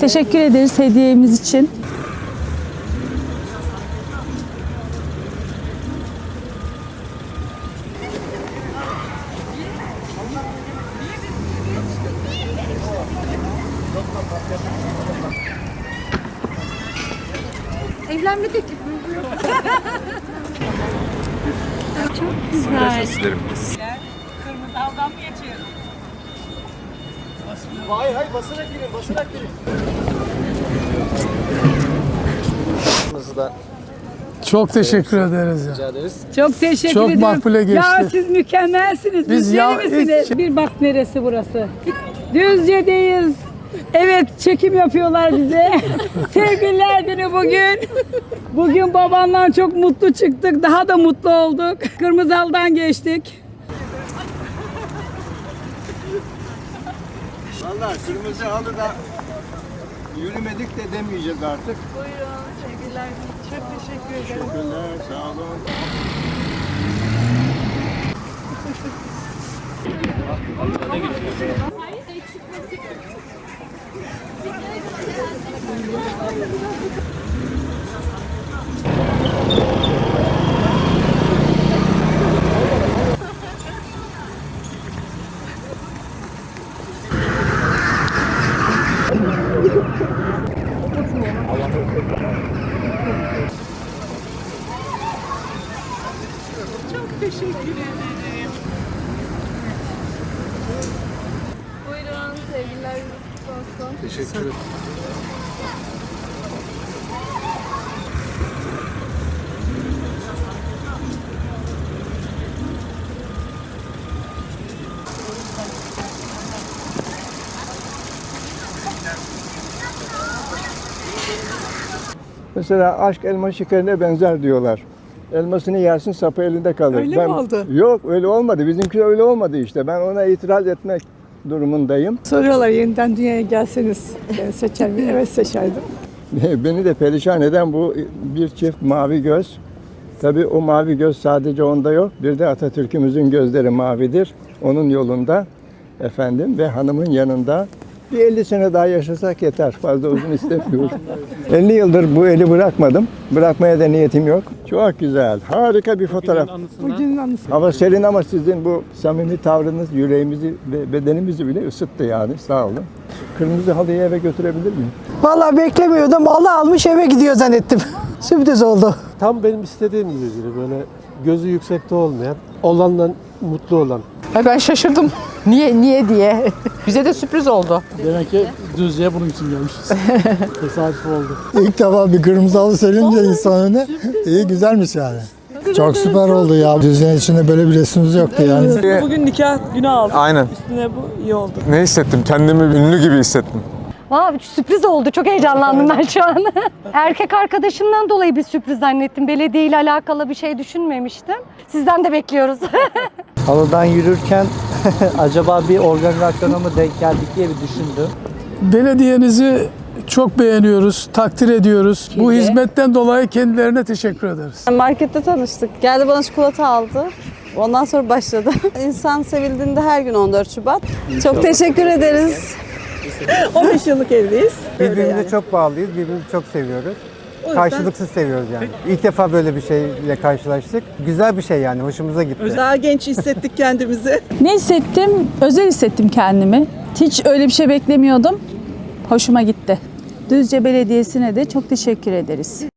Teşekkür ederiz hediyemiz için. Evlenme teklifi. Hayır hayır basarak girin basarak girin. da Çok teşekkür ederiz ya. rica ederiz. Çok teşekkür Çok makbule geçti. Ya siz mükemmelsiniz. Biz Biz ya- misiniz? hiç- Bir bak neresi burası. Düzce'deyiz. Evet çekim yapıyorlar bize. Sevgililer günü bugün. Bugün babandan çok mutlu çıktık. Daha da mutlu olduk. Kırmızı haldan geçtik. Valla kırmızı halıda yürümedik de demeyeceğiz artık. Buyurun sevgiler. Çok teşekkür ederim. Teşekkürler, sağ olun. Buyurun sevgiler. olsun. Teşekkür ederim. Mesela aşk elma şekerine benzer diyorlar. Elmasını yersin sapı elinde kalır. Öyle mi oldu? Yok öyle olmadı. Bizimki öyle olmadı işte. Ben ona itiraz etmek durumundayım. Soruyorlar yeniden dünyaya gelseniz ben seçer miyim? Evet seçerdim. Beni de perişan eden bu bir çift mavi göz. Tabii o mavi göz sadece onda yok. Bir de Atatürk'ümüzün gözleri mavidir. Onun yolunda efendim ve hanımın yanında bir 50 sene daha yaşasak yeter. Fazla uzun istemiyorum. 50 yıldır bu eli bırakmadım. Bırakmaya da niyetim yok. Çok güzel. Harika bir fotoğraf. Bugünün anısı. Hava serin ama sizin bu samimi tavrınız yüreğimizi ve bedenimizi bile ısıttı yani. Sağ olun. Kırmızı halıyı eve götürebilir miyim? Vallahi beklemiyordum. Allah almış eve gidiyor zannettim. Sürpriz oldu. Tam benim istediğim gibi biri böyle gözü yüksekte olmayan, olandan mutlu olan. Ay ben şaşırdım. Niye niye diye. Bize de sürpriz oldu. Demek ki Düzce'ye bunun için gelmişiz. Tesadüf oldu. İlk defa bir kırmızı halı serince insan önüne iyi güzelmiş yani. Çok süper oldu ya. Düzgün içinde böyle bir resmimiz yoktu yani. Bugün nikah günü aldık. Aynen. Üstüne bu iyi oldu. Ne hissettim? Kendimi ünlü gibi hissettim. Vay sürpriz oldu. Çok heyecanlandım ben şu an. Erkek arkadaşımdan dolayı bir sürpriz zannettim. Belediye ile alakalı bir şey düşünmemiştim. Sizden de bekliyoruz. Halıdan yürürken acaba bir organizasyona mı denk geldik diye bir düşündüm. Belediyenizi çok beğeniyoruz, takdir ediyoruz. Bu hizmetten dolayı kendilerine teşekkür ederiz. Markette tanıştık. Geldi bana çikolata aldı. Ondan sonra başladı. İnsan sevildiğinde her gün 14 Şubat. Çok teşekkür ederiz. 15 yıllık evliyiz. Birbirimize çok bağlıyız, birbirimizi çok seviyoruz. Karşılıksız seviyoruz yani. İlk defa böyle bir şeyle karşılaştık. Güzel bir şey yani, hoşumuza gitti. Daha genç hissettik kendimizi. Ne hissettim? Özel hissettim kendimi. Hiç öyle bir şey beklemiyordum. Hoşuma gitti. Düzce Belediyesi'ne de çok teşekkür ederiz.